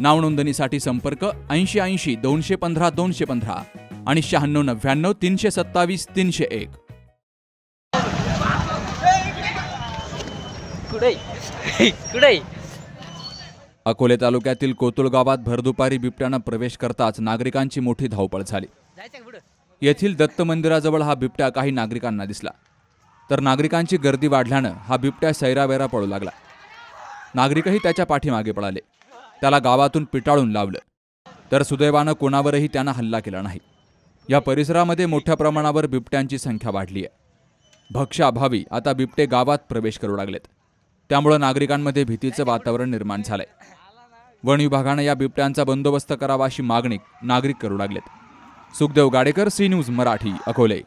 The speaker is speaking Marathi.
नाव नोंदणीसाठी संपर्क ऐंशी ऐंशी दोनशे पंधरा दोनशे पंधरा आणि शहाण्णव नव्याण्णव तीनशे सत्तावीस तीनशे एक. अकोले तालुक्यातील कोतुळ गावात भरदुपारी बिबट्यानं प्रवेश करताच नागरिकांची मोठी धावपळ झाली. येथील दत्त मंदिराजवळ हा बिबट्या काही नागरिकांना दिसला. तर नागरिकांची गर्दी वाढल्यानं हा बिबट्या सैरावैरा पळू लागला. नागरिकही त्याच्या पाठीमागे पळाले. त्याला गावातून पिटाळून लावलं. तर सुदैवानं कोणावरही त्यानं हल्ला केला नाही. या परिसरामध्ये मोठ्या प्रमाणावर बिबट्यांची संख्या वाढली आहे. भक्ष्याअभावी आता बिबटे गावात प्रवेश करू लागलेत. त्यामुळं नागरिकांमध्ये भीतीचं वातावरण निर्माण झालंय. वन विभागानं या बिबट्यांचा बंदोबस्त करावा अशी मागणी नागरिक करू लागलेत. Sukhdev Gadekar C news Marathi Akole.